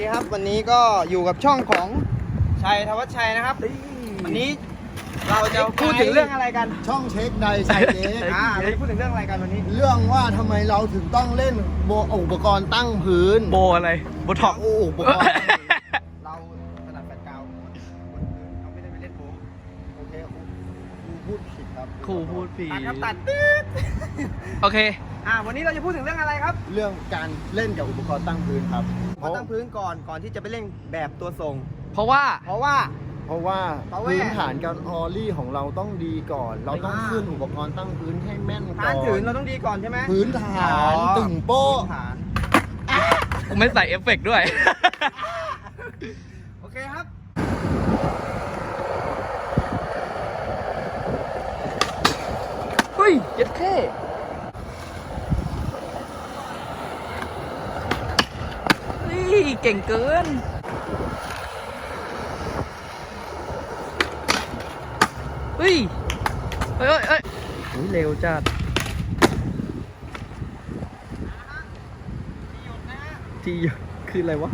ดีครับวันนี้ก็อยู่กับช่องของชัยธวัชชัยนะครับ วันนี้เราจะพูดถึงเรื่องอะไรกัน ช่องเช็คใดใส่เด็กอ่าเราจะพูดถึงเรื่องอะไรกันวันนี้ เรื่องว่าทำไมเราถึงต้องเล่นโบอุปกรณ์ตั้งพื้นโบอะไรโบท็อกโอ้อุปกรณ์ตั้งพื้นเราถนัดแฟนกาวบนพื้นเราไม่ได้ไปเล่นโบว์โอเคครูครูพูดผิดครับครูพูดผิดตัดครับตัดตืดโอเคอ่าวันนี้เราจะพูดถึงเรื่องอะไรครับ เรื่องการเล่นกับอุปกรณ์ตั้งพื้นครับ มาตั้งพื้นก่อนก่อนที่จะไปเล่นแบบตัวทรงเพราะว่าเพราะว่า เพราะว่าเพราะว่าพื้นฐานการออลลี่ของเราต้องดีก่อน เราต้องอ่า ขึ้นอุปกรณ์ตั้งพื้นให้แม่นก่ฐานอนถึงเราต้องดีก่อนใช่ไหมพื้นฐานตึงโป๊ะ พื้นฐานผมไม่ใส่เอฟเฟกต์ด้วย โอเคครับ เฮ้ยเย็ดแค่ เก่งเกิน เฮ้ย เฮ้ยเฮ้ยเร็วจัดที่คืออะไรวะ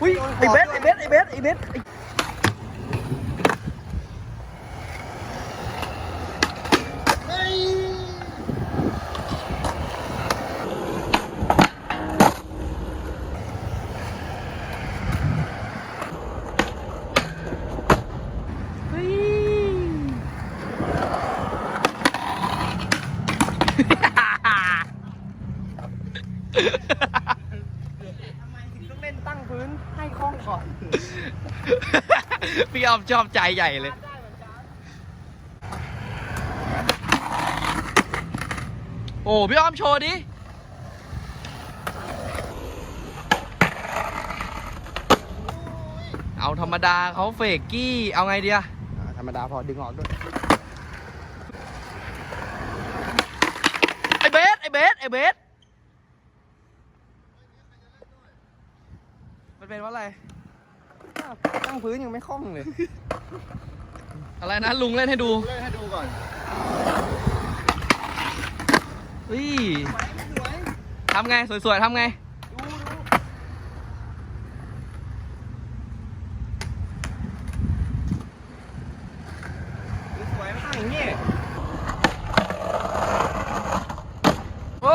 อุ้ยไอเบสไอเบสไอเบสไอเบสไอ้ เฮ้ย เฮ้ย ทำไมถึงต้องเล่นตั้งพื้นให้คล่องก่อนพี่ออมชอบใจใหญ่เลย โอ้พี่ออมโชว์ดิเอาธรรมดาเขาเฟกกี้ เอาไงเดียอ่าธรรมดาพอดึงออกด้วย ไอเบสไอเบสไอเบส มัน เป็นว่าอะไร ตั้งพื้นยังไม่คล่องเลย อะไรนะลุงเล่นให้ดูเล่นให้ดูก่อนเฮ้ยทำไง สวยๆทำไง สวยมากอย่างนี้ โอ้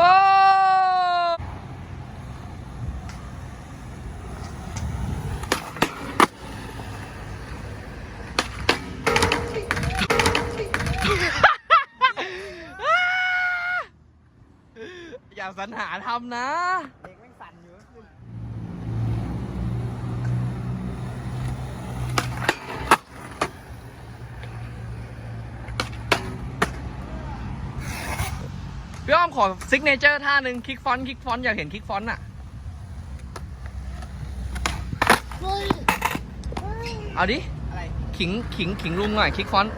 อย่า สรรหาทำนะ เด็กแม่งสั่นอยู่ขึ้นพี่อ้อมขอซิกเนเจอร์ท่าหนึ่งคลิกฟอนต์คลิกฟอนต์อยากเห็นคลิกฟอนต์อะ เฮ้ย เอาดิ อะไร ขิงขิงขิงลุงหน่อยคลิกฟอนต์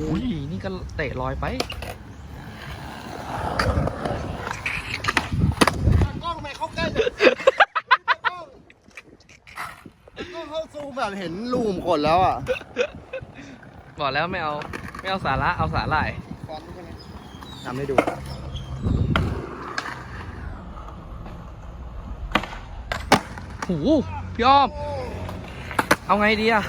อุ้ยนี่ก็เตะลอยไปกล้องไม่เข้าใกล้เลยกล้องกล้องเข้าซูมแบบเห็นรูมคนแล้วอะบอกแล้วไม่เอาไม่เอาสาระเอาสาหร่ายฟอนต์ใช่ไหมทำให้ดู หูพี่อ้อม เอาไงดีอะ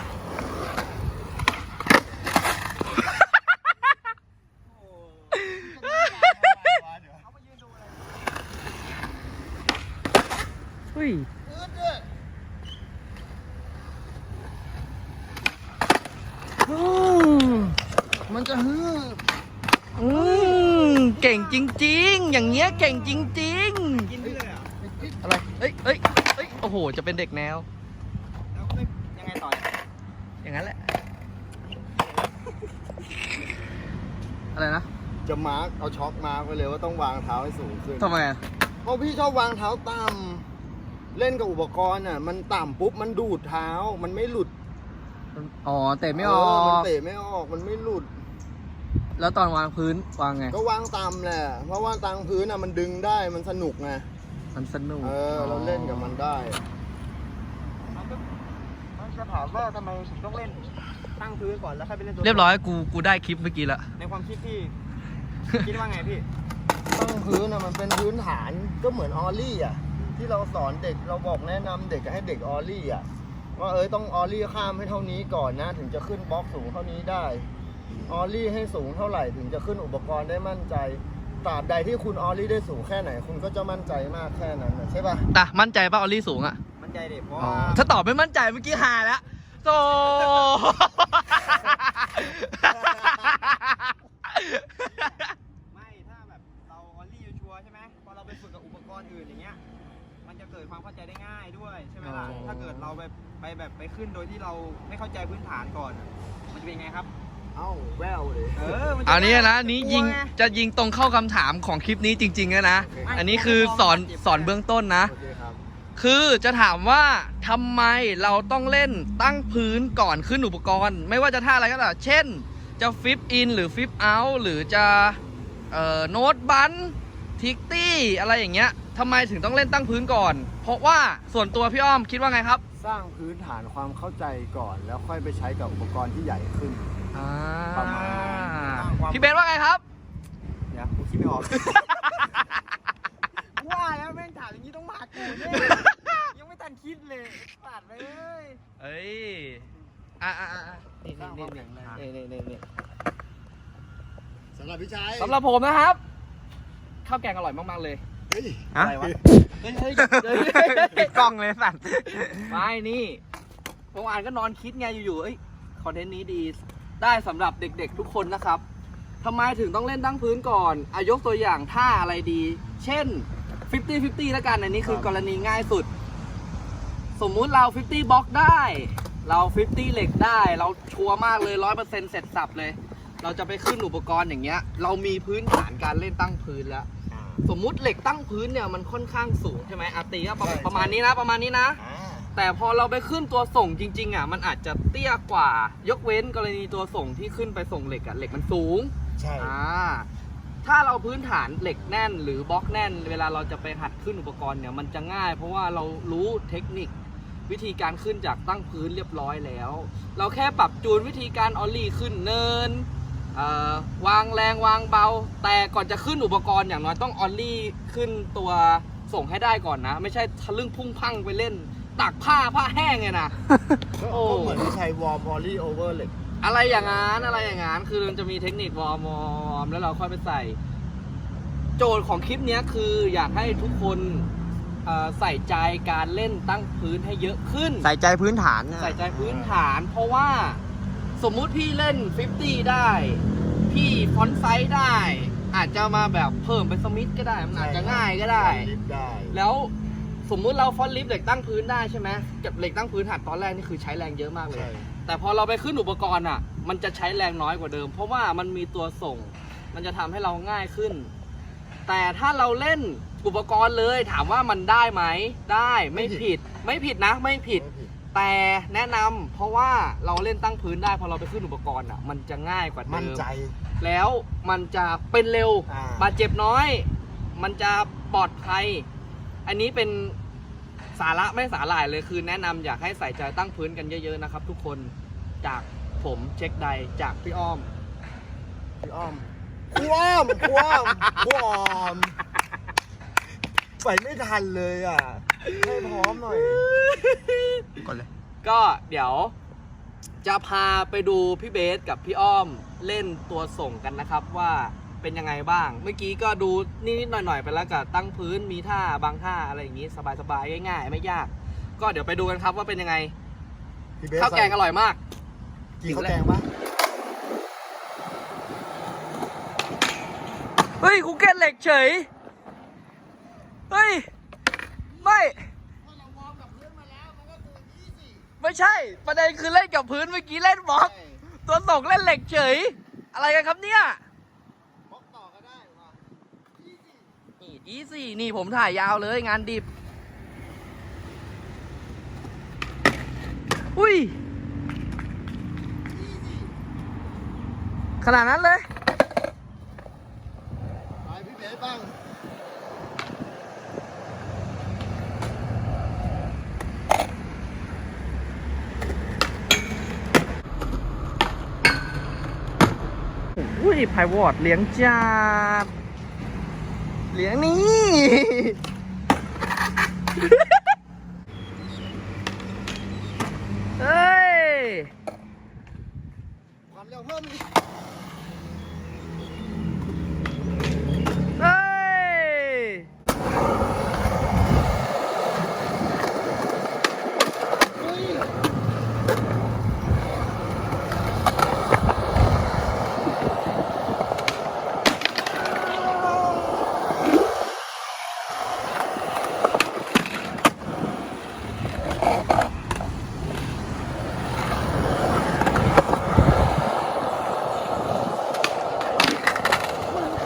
เฮ้ย อืม มันจะฮืออืมเก่งจริง ๆ อย่างเงี้ยเก่งจริง กินได้เลยเหรอะๆ อะไรเอ้ยเอ้ยเอ้ยโอ้โห จะเป็นเด็กแนว แล้วไม่ยังไงต่อเนี่ยอย่างนั้นแหละ อะไรนะจะมาร์กเอาช็อคมาร์กไว้เลยว่าต้องวางเท้าให้สูงขึ้นทำไมอะเพราะพี่ชอบวางเท้าต่ำเล่นกับอุปกรณ์อะ มันต่ำปุ๊บมันดูดเท้า มันไม่หลุดอ๋อเตะไม่ออเมันก เตะไม่ออกมันไม่หลุด แล้วตอนวางพื้นวางไง ก็วางต่ำแหละเพราะว่าตังพื้นอะมันดึงได้มันสนุกไงมันสนุกเออเราเล่นกับมันได้มันจะถามว่าทำไมถึงต้องเล่นตั้งพื้นก่อนแล้วค่อยไปเล่นตัวเรียบร้อยกูกูได้คลิปเมื่อกี้ละในความคิดที่คิดว่าไงพี่ตั้งพื้นอะมันเป็นพื้นฐานก็เหมือนออลลี่อะที่เราสอนเด็กเราบอกแนะนำเด็กให้เด็กออลลี่อะว่าเอ้ยต้องออลลี่ข้ามให้เท่านี้ก่อนนะ ถึงจะขึ้นบล็อกสูงเท่านี้ได้ ออลลี่ให้สูงเท่าไหร่ถึงจะขึ้นอุปกรณ์ได้มั่นใจตราบใดที่คุณออลลี่ได้สูงแค่ไหน คุณก็จะมั่นใจมากแค่นั้นนะใช่ปะแต่มั่นใจป่ะออลลี่สูงอะ มันใจเด็กเพราะอ๋อว่าถ้าตอบไม่มั่นใจเมื่อกี้หาแล้วโซไม่ถ้าแบบเราออลลี่ชัวร์ๆใช่ไหมพอเราไปฝึกกับอุปกรณ์อื่นอย่างเงี้ยมันจะเกิดความเข้าใจได้ง่ายด้วยใช่ไหมล่ะอ๋อ ถ้าเกิดเราไปไปแบบไปขึ้นโดยที่เราไม่เข้าใจพื้นฐานก่อนมันจะเป็นไงครับ เอ้าแววเลยเออมัจ อันนี้นะกลัวนี้ยิงไจะยิงตรงเข้าคำถามของคลิปนี้จริงๆนะนะโอเคอันนี้คือสอนสอนเบื้องต้นนะ โอเคครับคือจะถามว่าทำไมเราต้องเล่นตั้งพื้นก่อนขึ้นอุปกรณ์ ไม่ว่าจะท่าอะไรก็ตามเช่น จะฟิปอินหรือฟิปเอาหรือจะเอ่อโน้ตบันทิกตี้อะไรอย่างเงี้ยทำไมถึงต้องเล่นตั้งพื้นก่อน เพราะว่าส่วนตัวพี่อ้อมคิดว่าไงครับ สร้างพื้นฐานความเข้าใจก่อน แล้วค่อยไปใช้กับอุปกรณ์ที่ใหญ่ขึ้น อ่าประมาณ พี่เบนว่าไงครับ เดี๋ยวกูคิดไม่ออก ว่าแล้วแม่งถามอย่างนี้ต้องมากูเนี่ยยังไม่ทันคิดเลยปาดไปเลยเอ้ย อ่าอ่าอ่านี่สร้างความแข็งแรงนี่นี่นี่นี่สำหรับพี่ชายสำหรับผมนะครับ ข้าวแกงอร่อยมากๆเลย เฮ้ยอะไรวะ เฮ้ยเฮ้ยเฮ้ยปิดกล้องเลยสัตว์ ไม่นี่เมื่อวานก็นอนคิดไงอยู่ๆเอ้ยคอนเทนต์นี้ดี ได้สำหรับเด็กๆทุกคนนะครับทำไมถึงต้องเล่นตั้งพื้นก่อนอายกตัวอย่างท่าอะไรดี เช่น 50-50 แล้วกันอันนี้คือกรณีง่ายสุด สมมุติเรา 50บล็อกได้ เรา 50 เหล็กได้ เราชัวร์มากเลย 100%เสร็จสับเลย เราจะไปขึ้นอุปกรณ์อย่างเงี้ย เรามีพื้นฐานการเล่นตั้งพื้นแล้ว สมมุติเหล็กตั้งพื้นเนี่ยมันค่อนข้างสูงใช่ไหมอาตีก็ประมาณใช่ ประมาณนี้นะประมาณนี้นะ อ่า แต่พอเราไปขึ้นตัวส่งจริง ๆอะมันอาจจะเตี้ยกว่า ยกเว้นกรณีตัวส่งที่ขึ้นไปส่งเหล็กอะเหล็กมันสูงใช่อ่าถ้าเราพื้นฐานเหล็กแน่น หรือบล็อกแน่น เวลาเราจะไปหัดขึ้นอุปกรณ์เนี่ยมันจะง่าย เพราะว่าเรารู้เทคนิควิธีการขึ้นจากตั้งพื้นเรียบร้อยแล้ว เราแค่ปรับจูนวิธีการออลลี่ขึ้นเนินเอ่อวางแรงวางเบา แต่ก่อนจะขึ้นอุปกรณ์อย่างน้อยต้องออลลี่ขึ้นตัวส่งให้ได้ก่อนนะ ไม่ใช่ทะลึ่งพุ่งพังไปเล่น ตากผ้าผ้าแห้งไงนะ ก็โอ้ก็เหมือนที่ใช้วอร์มออลลี่โอเวอร์เหล็กอะไรอย่างนั้นอะไรอย่างนั้นคือมันจะมีเทคนิควอร์มวอร์มแล้วเราค่อยไปใส่ โจทย์ของคลิปเนี้ยคืออยากให้ทุกคนเอ่อใส่ใจการเล่นตั้งพื้นให้เยอะขึ้น ใส่ใจพื้นฐานนะใส่ใจพื้นฐานเพราะว่าสมมุติพี่เล่น 50 ได้ พี่ฟอนต์ไซส์ได้ อาจจะมาแบบเพิ่มเป็นสมิธก็ได้ มันอาจจะง่ายก็ได้ ลิฟต์ได้ แล้ว สมมุติเราฟอนต์ลิฟต์เหล็กตั้งพื้นได้ใช่ไหมกับเหล็กตั้งพื้นหัดตอนแรกนี่คือใช้แรงเยอะมากเลยใช่แต่พอเราไปขึ้นอุปกรณ์อะ มันจะใช้แรงน้อยกว่าเดิม เพราะว่ามันมีตัวส่ง มันจะทำให้เราง่ายขึ้น แต่ถ้าเราเล่นอุปกรณ์เลยถามว่ามันได้ไหมได้ไม่ผิดไม่ผิดนะ ไม่ผิดไม่ผิดแต่แนะนำเพราะว่าเราเล่นตั้งพื้นได้พอเราไปขึ้นอุปกรณ์อะ มันจะง่ายกว่าเดิมมั่นใจ แล้วมันจะเป็นเร็วอ่าบาดเจ็บน้อย มันจะปลอดภัย อันนี้เป็นสาระไม่สาหร่ายเลยคือแนะนำอยากให้ใส่ใจตั้งพื้นกันเยอะๆนะครับ ทุกคนจากผมเช็คใดจากพี่อ้อม พี่อ้อมครูอ้อมครูอ้อมครูอ้อมไปไม่ทันเลยอะ ให้พร้อมหน่อย ก่อนเลย ก็เดี๋ยว จะพาไปดูพี่เบสกับพี่อ้อมเล่นตัวส่งกันนะครับว่า เป็นยังไงบ้าง เมื่อกี้ก็ดูนิดๆหน่อยๆไปแล้วกับตั้งพื้นมีท่าบางท่าอะไรอย่างนี้สบายๆง่ายๆ ไม่ยาก ก็เดี๋ยวไปดูกันครับว่าเป็นยังไงพี่เบสข้าวแกงอร่อยมากกี่ข้าวแกงปะเฮ้ยกูเก็ตเหล็กเฉยเฮ้ยไม่ไม่ใช่ ประเด็นคือเล่นกับพื้นเมื่อกี้เล่นบล็อกตัวส่งเล่นเหล็กเฉย อะไรกันครับเนี่ย บล็อกต่อก็ได้ว่ะ นี่ อีสี่นี่ผมถ่ายยาวเลยงานดิบ อุ้ย ขนาดนั้นเลยไปพี่เบสบ้าง อุ้ยไพวอร์ดเลี้ยงจาด เลี้ยงนี่ เฮ้ย ความเร็วเพิ่มอีก เฮ้ย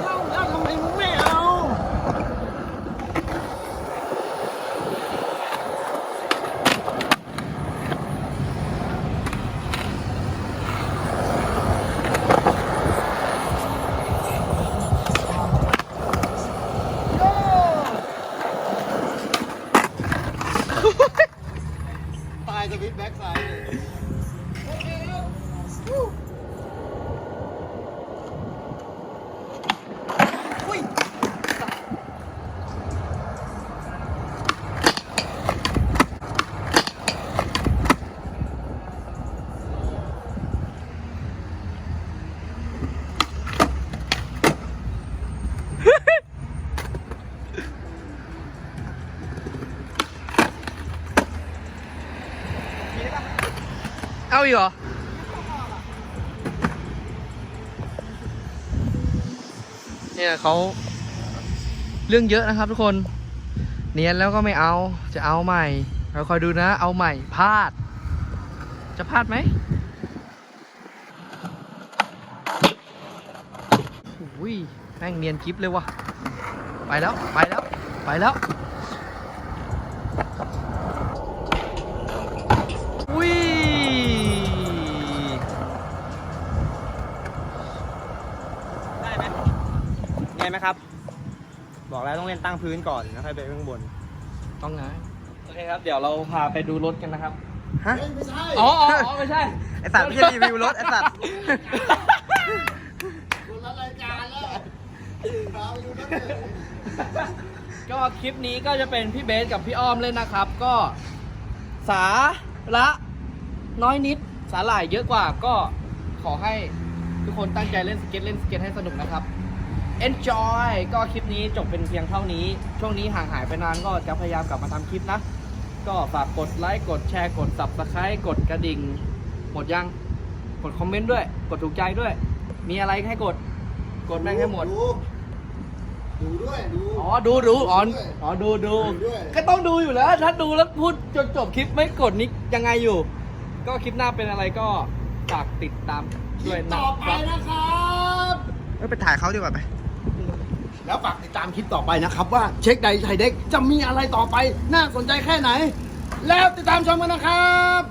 เข้าแล้วทำไมมึงไม่เอา ตายสวิตช์แบ็กไซด์เลยโอเคแล้ววู้อุ้ย เอีกเหรอเนี่ยเขาเรื่องเยอะนะครับทุกคน เนียนแล้วก็ไม่เอาจะเอาใหม่ เราคอยดูนะ เอาใหม่พลาด จะพลาดไหมอุ้ยแม่งเนียนกิฟเลยว่ะ ไปแล้ว ไปแล้ว ไปแล้ว ไงไหมครับ บอกแล้วต้องเล่นตั้งพื้นก่อนแล้วค่อยไปข้างบน ต้องนะโอเคครับ เดี๋ยวเราพาไปดูรถกันนะครับ ฮะเฮ้ยไม่ใช่อ๋ออ๋ออ๋อไม่ใช่ ไอสัตว์ไม่ใช่รีวิวรถไอสัตว์ คนละรายการแล้วพาไปดูรถเลยก็คลิปนี้ก็จะเป็นพี่เบสกับพี่อ้อมเล่นนะครับ ก็สาระน้อยนิดสาหร่ายเยอะกว่าก็ขอให้ทุกคนตั้งใจเล่นสเก็ตเล่นสเก็ตให้สนุกนะครับ enjoy ก็คลิปนี้จบเป็นเพียงเท่านี้ ช่วงนี้ห่างหายไปนานก็จะพยายามกลับมาทำคลิปนะ ก็ฝากกดไลค์กดแชร์กด subscribe กดกระดิ่งหมดยัง กดคอมเมนต์ด้วย กดถูกใจด้วย มีอะไรให้กด กดแม่งให้หมด ดูดูด้วยดู อ๋อ ดูดูอ๋ออ๋อ ดูดู ดูด้วย ก็ต้องดูอยู่แล้ว ถ้าดูแล้วพูดจนจบคลิปไม่กดนี่ยังไงอยู่ ก็คลิปหน้าเป็นอะไรก็ฝากติดตามด้วยนะต่อไปครับ นะครับ เอ้ยไปถ่ายเขาดีกว่าไป แล้วฝากติดตามคลิปต่อไปนะครับ ว่าเช็คไดไทยเด็กจะมีอะไรต่อไป น่าสนใจแค่ไหน แล้วติดตามชมกันนะครับ